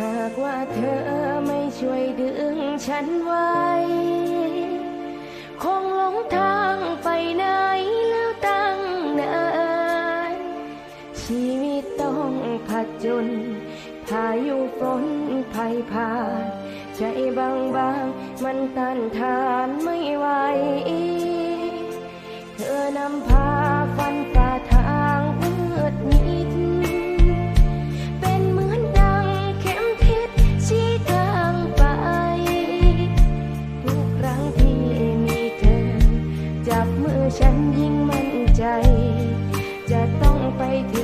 หากว่าเธอไม่ช่วยดึงฉันไว้ คงหลงทางไปไหนแล้วตั้งนานชีวิตต้องผจญพายุฝนภัยผ่านใจบางบางมันต้านทานไม่ไหวเธอนำพา ใจ จะต้องไปถึง